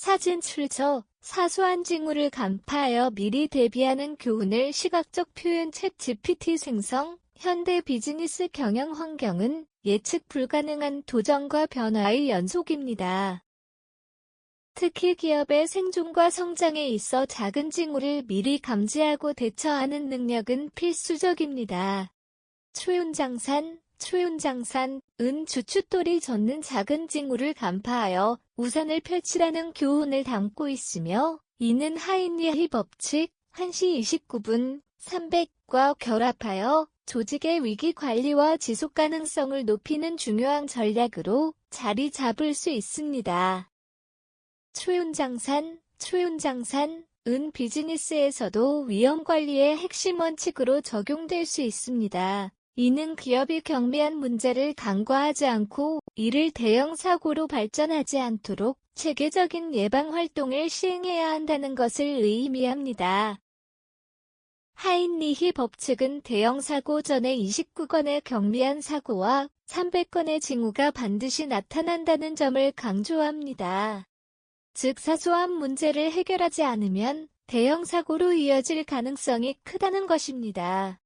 사진 출처, 사소한 징후를 간파하여 미리 대비하는 교훈을 시각적 표현 챗 GPT 생성, 현대 비즈니스 경영 환경은 예측 불가능한 도전과 변화의 연속입니다. 특히 기업의 생존과 성장에 있어 작은 징후를 미리 감지하고 대처하는 능력은 필수적입니다. 초윤장산, 초윤장산, 은 주춧돌이 젖는 작은 징후를 간파하여 우산을 펼치라는 교훈을 담고 있으며 이는 하인리히 법칙 1시 29분 300과 결합하여 조직의 위기 관리와 지속 가능성을 높이는 중요한 전략으로 자리 잡을 수 있습니다. 초윤장산, 초윤장산, 은 비즈니스에서도 위험 관리의 핵심 원칙으로 적용될 수 있습니다. 이는 기업이 경미한 문제를 간과하지 않고 이를 대형 사고로 발전하지 않도록 체계적인 예방 활동을 시행해야 한다는 것을 의미합니다. 하인리히 법칙은 대형 사고 전에 29건의 경미한 사고와 300건의 징후가 반드시 나타난다는 점을 강조합니다. 즉 사소한 문제를 해결하지 않으면 대형 사고로 이어질 가능성이 크다는 것입니다.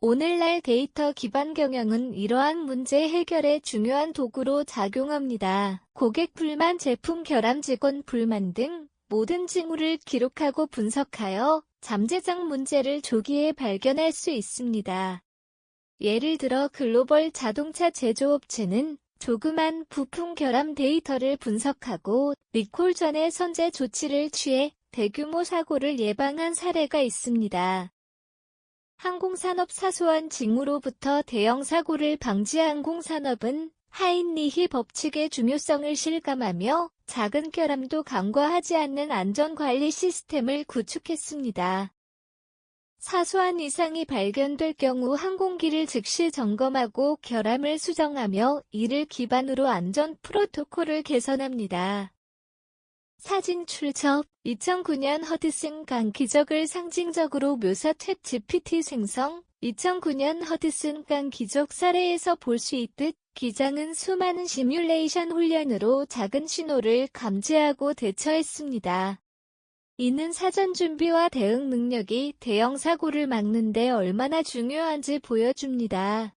오늘날 데이터 기반 경영은 이러한 문제 해결의 중요한 도구로 작용합니다. 고객 불만, 제품 결함, 직원 불만 등 모든 징후를 기록하고 분석하여 잠재적 문제를 조기에 발견할 수 있습니다. 예를 들어 글로벌 자동차 제조업체는 조그만 부품 결함 데이터를 분석하고 리콜 전에 선제 조치를 취해 대규모 사고를 예방한 사례가 있습니다. 항공산업 사소한 징후로부터 대형 사고를 방지한 항공산업은 하인리히 법칙의 중요성을 실감하며 작은 결함도 간과하지 않는 안전관리 시스템을 구축했습니다. 사소한 이상이 발견될 경우 항공기를 즉시 점검하고 결함을 수정하며 이를 기반으로 안전 프로토콜을 개선합니다. 사진 출처 2009년 허드슨 강 기적을 상징적으로 묘사 챗 GPT 생성 2009년 허드슨 강 기적 사례에서 볼 수 있듯 기장은 수많은 시뮬레이션 훈련으로 작은 신호를 감지하고 대처했습니다. 이는 사전 준비와 대응 능력이 대형 사고를 막는 데 얼마나 중요한지 보여줍니다.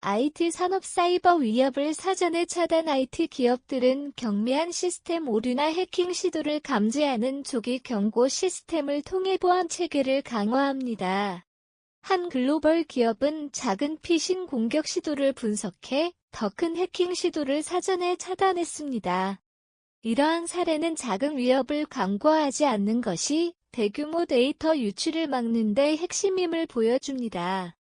IT 산업 사이버 위협을 사전에 차단 IT 기업들은 경미한 시스템 오류나 해킹 시도를 감지하는 조기 경고 시스템을 통해 보안 체계를 강화합니다. 한 글로벌 기업은 작은 피싱 공격 시도를 분석해 더 큰 해킹 시도를 사전에 차단했습니다. 이러한 사례는 작은 위협을 간과하지 않는 것이 대규모 데이터 유출을 막는 데 핵심임을 보여줍니다.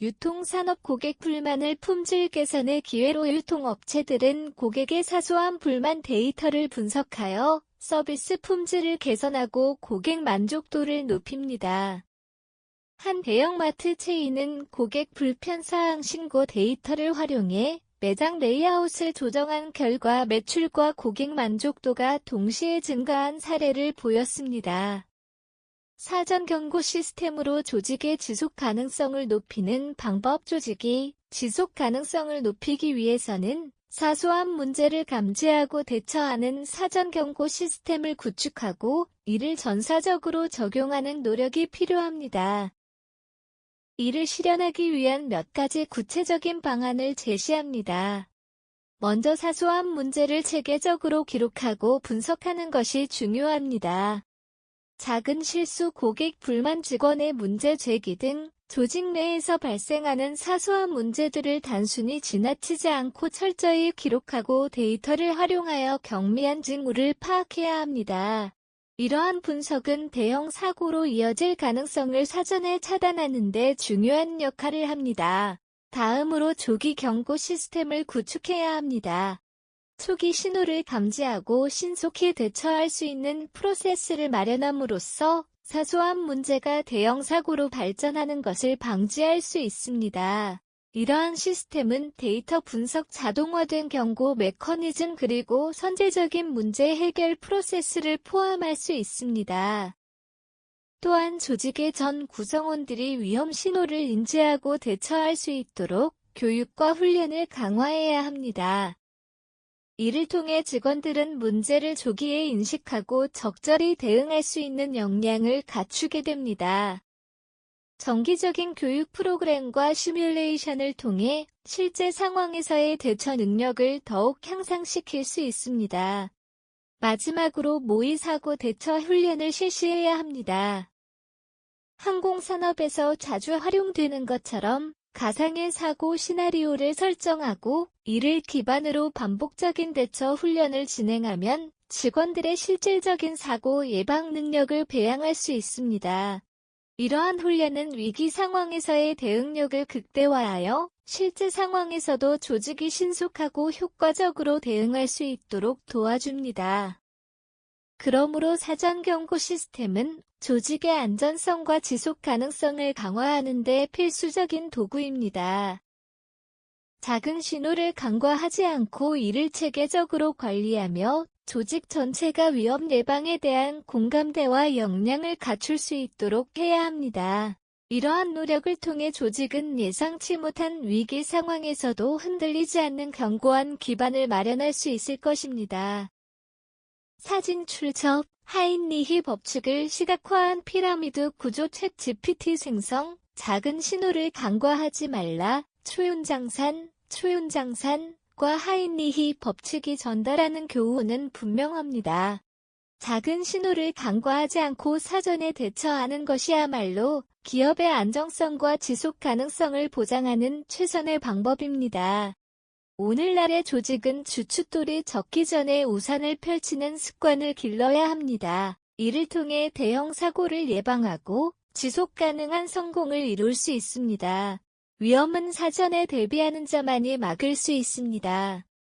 유통산업 고객 불만을 품질 개선의 기회로 유통업체들은 고객의 사소한 불만 데이터를 분석하여 서비스 품질을 개선하고 고객 만족도를 높입니다. 한 대형마트 체인은 고객 불편사항 신고 데이터를 활용해 매장 레이아웃을 조정한 결과 매출과 고객 만족도가 동시에 증가한 사례를 보였습니다. 사전 경고 시스템으로 조직의 지속 가능성을 높이는 방법 조직이 지속 가능성을 높이기 위해서는 사소한 문제를 감지하고 대처하는 사전 경고 시스템을 구축하고 이를 전사적으로 적용하는 노력이 필요합니다. 이를 실현하기 위한 몇 가지 구체적인 방안을 제시합니다. 먼저 사소한 문제를 체계적으로 기록하고 분석하는 것이 중요합니다. 작은 실수, 고객 불만, 직원의 문제 제기 등 조직 내에서 발생하는 사소한 문제들을 단순히 지나치지 않고 철저히 기록하고 데이터를 활용하여 경미한 징후를 파악해야 합니다. 이러한 분석은 대형 사고로 이어질 가능성을 사전에 차단하는 데 중요한 역할을 합니다. 다음으로 조기 경고 시스템을 구축해야 합니다. 초기 신호를 감지하고 신속히 대처할 수 있는 프로세스를 마련함으로써 사소한 문제가 대형 사고로 발전하는 것을 방지할 수 있습니다. 이러한 시스템은 데이터 분석 자동화된 경고 메커니즘 그리고 선제적인 문제 해결 프로세스를 포함할 수 있습니다. 또한 조직의 전 구성원들이 위험 신호를 인지하고 대처할 수 있도록 교육과 훈련을 강화해야 합니다. 이를 통해 직원들은 문제를 조기에 인식하고 적절히 대응할 수 있는 역량을 갖추게 됩니다. 정기적인 교육 프로그램과 시뮬레이션을 통해 실제 상황에서의 대처 능력을 더욱 향상시킬 수 있습니다. 마지막으로 모의 사고 대처 훈련을 실시해야 합니다. 항공산업에서 자주 활용되는 것처럼 가상의 사고 시나리오를 설정하고 이를 기반으로 반복적인 대처 훈련을 진행하면 직원들의 실질적인 사고 예방 능력을 배양할 수 있습니다. 이러한 훈련은 위기 상황에서의 대응력을 극대화하여 실제 상황에서도 조직이 신속하고 효과적으로 대응할 수 있도록 도와줍니다. 그러므로 사전 경고 시스템은 조직의 안전성과 지속 가능성을 강화하는 데 필수적인 도구입니다. 작은 신호를 간과하지 않고 이를 체계적으로 관리하며 조직 전체가 위험 예방에 대한 공감대와 역량을 갖출 수 있도록 해야 합니다. 이러한 노력을 통해 조직은 예상치 못한 위기 상황에서도 흔들리지 않는 견고한 기반을 마련할 수 있을 것입니다. 사진 출처 하인리히 법칙을 시각화한 피라미드 구조 챗 GPT 생성 작은 신호를 간과하지 말라 초윤장산 초윤장산과 하인리히 법칙이 전달하는 교훈은 분명합니다. 작은 신호를 간과하지 않고 사전에 대처하는 것이야말로 기업의 안정성과 지속 가능성을 보장하는 최선의 방법입니다. 오늘날의 조직은 주춧돌이 적기 전에 우산을 펼치는 습관을 길러야 합니다. 이를 통해 대형 사고를 예방하고 지속 가능한 성공을 이룰 수 있습니다. 위험은 사전에 대비하는 자만이 막을 수 있습니다.